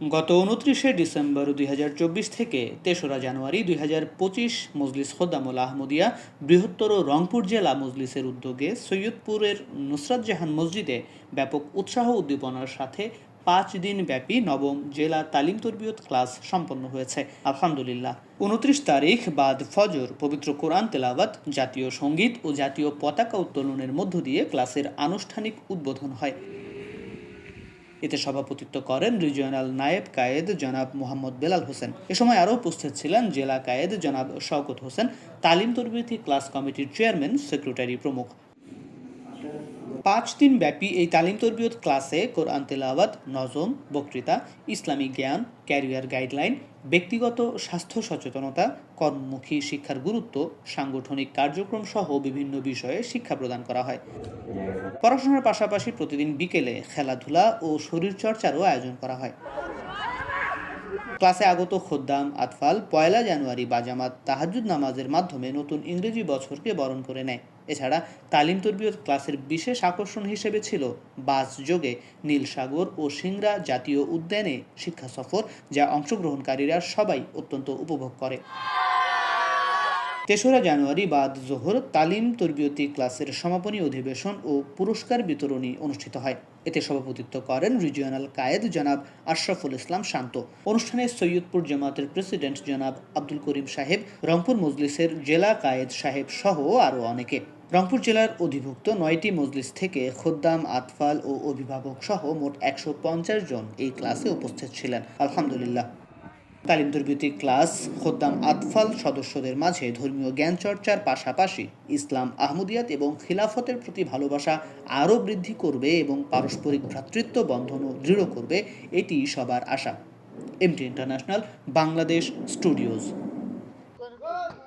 গত উনত্রিশে ডিসেম্বর দুই হাজার চব্বিশ থেকে তেসরা জানুয়ারি দুই হাজার পঁচিশ মজলিস খোদ্দামুল আহমদিয়া বৃহত্তর রংপুর জেলা মজলিসের উদ্যোগে সৈয়দপুরের নুসরাত জাহান মসজিদে ব্যাপক উৎসাহ উদ্দীপনার সাথে পাঁচ দিন ব্যাপী নবম জেলা তালিম তরবিয়ত ক্লাস সম্পন্ন হয়েছে। আলহামদুলিল্লাহ। উনত্রিশ তারিখ বাদ ফজর, পবিত্র কোরআন তেলাওয়াত, জাতীয় সংগীত ও জাতীয় পতাকা উত্তোলনের মধ্য দিয়ে ক্লাসের আনুষ্ঠানিক উদ্বোধন হয়। এতে সভাপতিত্ব করেন রিজিয়নাল নায়েব কায়েদ জনাব মোহাম্মদ বেলাল হোসেন। এ সময় আরও উপস্থিত ছিলেন জেলা কায়েদ জনাব শওকত হোসেন, তালিম তরবিতি ক্লাস কমিটির চেয়ারম্যান, সেক্রেটারি প্রমুখ। পাঁচ দিন ব্যাপী এই তালিম তরবিয়ত ক্লাসে কোরআন তেলাওয়াত, নজম, বক্তৃতা, ইসলামী জ্ঞান, ক্যারিয়ার গাইডলাইন, ব্যক্তিগত স্বাস্থ্য সচেতনতা, কর্মমুখী শিক্ষার গুরুত্ব, সাংগঠনিক কার্যক্রম সহ বিভিন্ন বিষয়ে শিক্ষা প্রদান করা হয়। পড়াশোনার পাশাপাশি প্রতিদিন বিকেলে খেলাধুলা ও শরীরচর্চারও আয়োজন করা হয়। ক্লাসে আগত খোদ্দাম আতফাল পয়লা জানুয়ারি বাজামাত তাহাজুদ নামাজের মাধ্যমে নতুন ইংরেজি বছরকে বরণ করে নেয়। এছাড়া তালিম তরবিয়ত ক্লাসের বিশেষ আকর্ষণ হিসেবে ছিল বাস যোগে নীলসাগর ও সিংরা জাতীয় উদ্যানে শিক্ষা সফর, যা অংশগ্রহণকারীরা সবাই অত্যন্ত উপভোগ করে। তেসরা জানুয়ারি বাদ জোহর তালিম তরবিয়তি ক্লাসের সমাপনী অধিবেশন ও পুরস্কার বিতরণী অনুষ্ঠিত হয়। এতে সভাপতিত্ব করেন রিজিয়নাল কায়েদ জনাব আশরাফুল ইসলাম শান্ত। অনুষ্ঠানে সৈয়দপুর জামাতের প্রেসিডেন্ট জনাব আব্দুল করিম সাহেব, রংপুর মজলিসের জেলা কায়েদ সাহেব সহ আরও অনেকে। রংপুর জেলার অধিভুক্ত নয়টি মজলিস থেকে খোদ্দাম, আতফাল ও অভিভাবক সহ মোট একশো পঞ্চাশ জন এই ক্লাসে উপস্থিত ছিলেন। আলহামদুলিল্লাহ। তালিম দুর্বৃত্তির ক্লাস খোদ্দাম আতফাল সদস্যদের মাঝে ধর্মীয় জ্ঞান চর্চার পাশাপাশি ইসলাম আহমদিয়াত এবং খিলাফতের প্রতি ভালোবাসা আরও বৃদ্ধি করবে এবং পারস্পরিক ভ্রাতৃত্ব বন্ধনও দৃঢ় করবে এটি সবার আশা। MT international Bangladesh studios.